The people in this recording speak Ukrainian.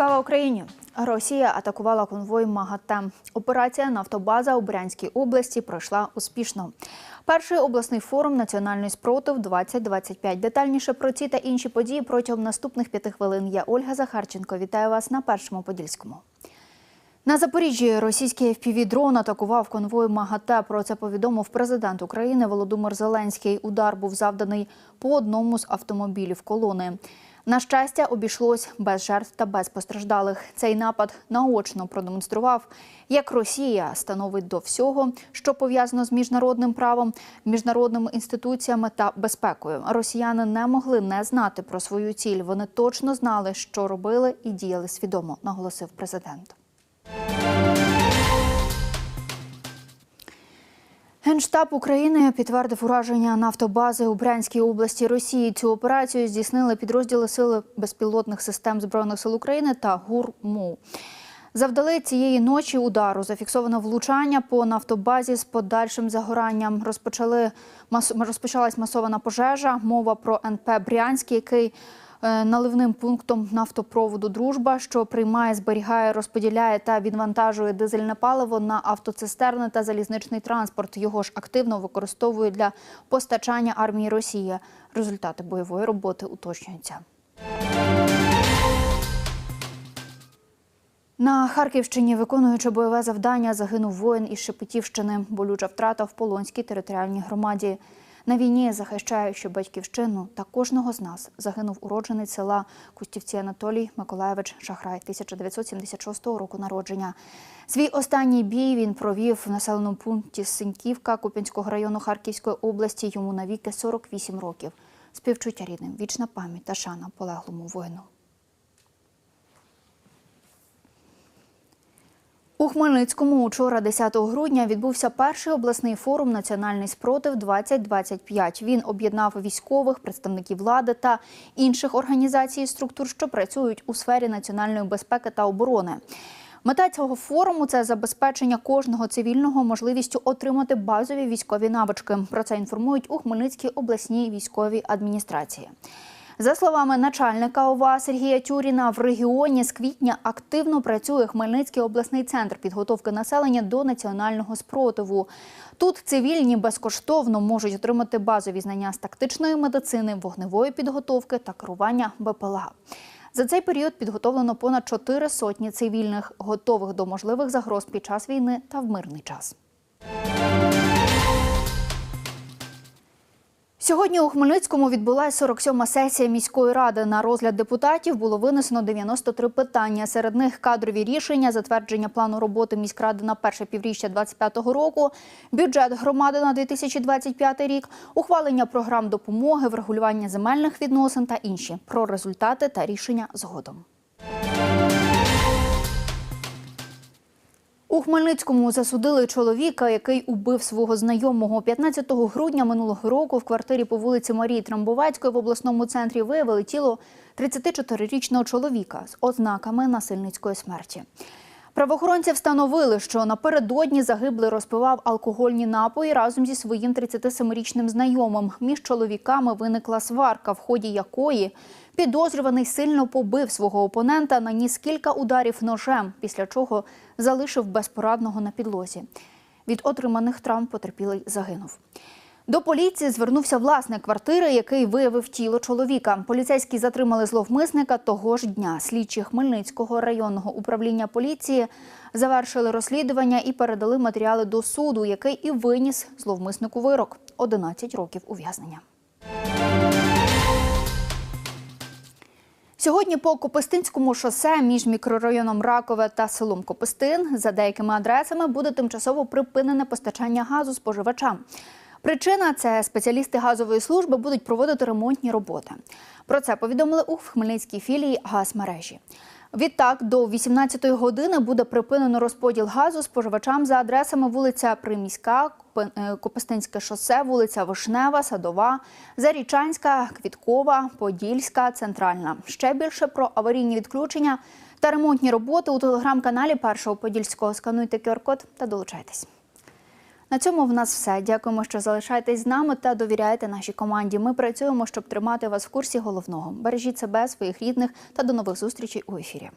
Слава Україні! Росія атакувала конвой МАГАТЕ. Операція Нафтобаза у Брянській області пройшла успішно. Перший обласний форум Національний спротив 2025 Детальніше про ці та інші події протягом наступних п'яти хвилин. Я Ольга Захарченко. Вітаю вас на першому подільському. На Запоріжжі російський FPV-дрон атакував конвой МАГАТЕ. Про це повідомив президент України Володимир Зеленський. Удар був завданий по одному з автомобілів колони. На щастя, обійшлось без жертв та без постраждалих. Цей напад наочно продемонстрував, як Росія становить до всього, що пов'язано з міжнародним правом, міжнародними інституціями та безпекою. Росіяни не могли не знати про свою ціль. Вони точно знали, що робили і діяли свідомо, наголосив президент. Генштаб України підтвердив ураження нафтобази у Брянській області Росії. Цю операцію здійснили підрозділи сили безпілотних систем збройних сил України та ГУРМУ. Завдали цієї ночі удару. Зафіксовано влучання по нафтобазі з подальшим загоранням. Розпочали мас... розпочалась масована пожежа. Мова про НП Брянський, який наливним пунктом нафтопроводу Дружба, що приймає, зберігає, розподіляє та відвантажує дизельне паливо на автоцистерни та залізничний транспорт. Його ж активно використовують для постачання армії Росії. Результати бойової роботи уточнюються. На Харківщині, виконуючи бойове завдання, загинув воїн із Шепетівщини. Болюча втрата в Полонській територіальній громаді. На війні, захищаючи батьківщину та кожного з нас, загинув уродженець села Кустівці Анатолій Миколаєвич Шахрай, 1976 року народження. Свій останній бій він провів в населеному пункті Синьківка Куп'янського району Харківської області. Йому навіки 48 років. Співчуття рідним, вічна пам'ять та шана полеглому воїну. У Хмельницькому учора, 10 грудня, відбувся перший обласний форум Національний спротив 2025 Він об'єднав військових, представників влади та інших організацій і структур, що працюють у сфері національної безпеки та оборони. Мета цього форуму це забезпечення кожного цивільного можливістю отримати базові військові навички. Про це інформують у Хмельницькій обласній військовій адміністрації. За словами начальника ОВА Сергія Тюріна, в регіоні з квітня активно працює Хмельницький обласний центр підготовки населення до національного спротиву. Тут цивільні безкоштовно можуть отримати базові знання з тактичної медицини, вогневої підготовки та керування БПЛА. За цей період підготовлено понад чотири сотні цивільних, готових до можливих загроз під час війни та в мирний час. Сьогодні у Хмельницькому відбулася 47-ма сесія міської ради. На розгляд депутатів було винесено 93 питання. Серед них кадрові рішення, затвердження плану роботи міськради на перше півріччя 2025 року, бюджет громади на 2025 рік, ухвалення програм допомоги, врегулювання земельних відносин та інші. Про результати та рішення згодом. Хмельницькому засудили чоловіка, який убив свого знайомого 15 грудня минулого року в квартирі по вулиці Марії Трамбовецької в обласному центрі виявили тіло 34-річного чоловіка з ознаками насильницької смерті. Правоохоронці встановили, що напередодні загиблий розпивав алкогольні напої разом зі своїм 37-річним знайомим. Між чоловіками виникла сварка, в ході якої підозрюваний сильно побив свого опонента, наніс кілька ударів ножем, після чого залишив безпорадного на підлозі. Від отриманих травм потерпілий загинув. До поліції звернувся власник квартири, який виявив тіло чоловіка. Поліцейські затримали зловмисника того ж дня. Слідчі Хмельницького районного управління поліції завершили розслідування і передали матеріали до суду, який і виніс зловмиснику вирок 11 років ув'язнення. Сьогодні по Копистинському шосе між мікрорайоном Ракове та селом Копистин за деякими адресами буде тимчасово припинене постачання газу споживачам. Причина це спеціалісти газової служби будуть проводити ремонтні роботи. Про це повідомили у Хмельницькій філії газмережі. Відтак, до 18-ї години буде припинено розподіл газу споживачам за адресами вулиця Приміська, Копистинське шосе, вулиця Вишнева, Садова, Зарічанська, Квіткова, Подільська, Центральна. Ще більше про аварійні відключення та ремонтні роботи у телеграм-каналі Першого Подільського. Скануйте QR-код та долучайтесь. На цьому в нас все. Дякуємо, що залишаєтесь з нами та довіряєте нашій команді. Ми працюємо, щоб тримати вас в курсі головного. Бережіть себе, своїх рідних та до нових зустрічей у ефірі.